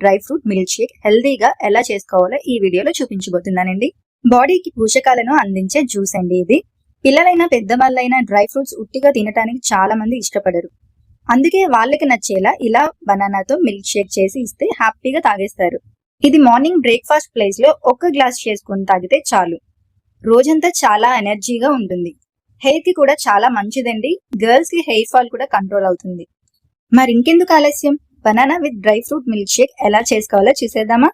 Dry fruit milk Sheikh హెల్దీగా ఎలా చేసుకోవాలో ఈ వీడియోలో చూపించబోతున్నానండి. బాడీకి పోషకాలను అందించే జ్యూస్ అండి ఇది. పిల్లలైనా పెద్దవాళ్ళైనా డ్రై ఫ్రూట్స్ ఉట్టిగా తినడానికి చాలా మంది ఇష్టపడరు. అందుకే వాళ్ళకి నచ్చేలా ఇలా బనానాతో మిల్క్ షేక్ చేసి ఇస్తే హ్యాపీగా తాగేస్తారు. ఇది మార్నింగ్ బ్రేక్ఫాస్ట్ ప్లేస్లో ఒక్క గ్లాస్ చేసుకుని తాగితే చాలు. రోజంతా చాలా ఎనర్జీగా ఉంటుంది. హెయిర్కి కూడా చాలా మంచిదండి. గర్ల్స్కి హెయిర్ ఫాల్ కూడా కంట్రోల్ అవుతుంది. మరి ఇంకెందుకు ఆలస్యం? Banana with dry fruit milk shake ఎలా చేసుకోవాలో చూసేద్దామా?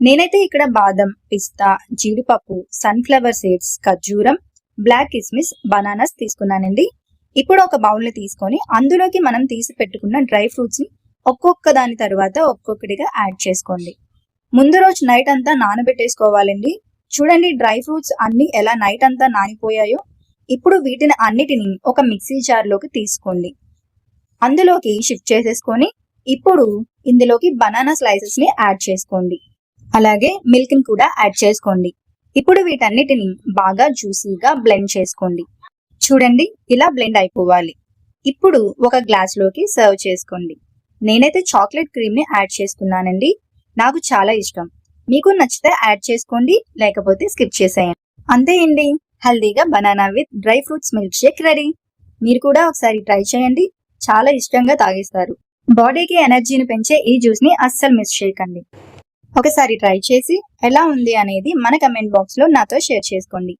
నేనైతే ఇక్కడ బాదం పిస్తా జీడిపప్పు సన్ఫ్లవర్ సీడ్స్ ఖర్జూరం బ్లాక్ కిస్మిస్ బనానాస్ తీసుకున్నానండి. ఇప్పుడు ఒక బౌల్ని తీసుకొని అందులోకి మనం తీసి పెట్టుకున్న డ్రై ఫ్రూట్స్ని ఒక్కొక్క దాని తర్వాత ఒక్కొక్కటిగా యాడ్ చేసుకోండి. ముందు రోజు నైట్ అంతా నానబెట్టేసుకోవాలండి. చూడండి డ్రై ఫ్రూట్స్ అన్ని ఎలా నైట్ అంతా నానిపోయాయో. ఇప్పుడు వీటిని అన్నిటిని ఒక మిక్సీ జార్లోకి తీసుకోండి. అందులోకి షిఫ్ట్ చేసేసుకొని ఇప్పుడు ఇందులోకి బనానా స్లైసెస్ని యాడ్ చేసుకోండి. అలాగే మిల్క్ని కూడా యాడ్ చేసుకోండి. ఇప్పుడు వీటన్నిటిని బాగా జ్యూసీగా బ్లెండ్ చేసుకోండి. చూడండి ఇలా బ్లెండ్ అయిపోవాలి. ఇప్పుడు ఒక గ్లాస్లోకి సర్వ్ చేసుకోండి. నేనైతే చాక్లెట్ క్రీమ్ని యాడ్ చేసుకున్నానండి. నాకు చాలా ఇష్టం. మీకు నచ్చితే యాడ్ చేసుకోండి లేకపోతే స్కిప్ చేసేయండి. అంతే అండి. హెల్దీగా banana with dry fruits milk shake ready. మీరు కూడా ఒకసారి ట్రై చేయండి. చాలా ఇష్టంగా తాగేస్తారు. బాడీకి ఎనర్జీని పెంచే ఈ జ్యూస్ని అస్సలు మిస్ చేయకండి. ఒకసారి ట్రై చేసి ఎలా ఉంది అనేది మన కమెంట్ బాక్స్లో నాతో షేర్ చేసుకోండి.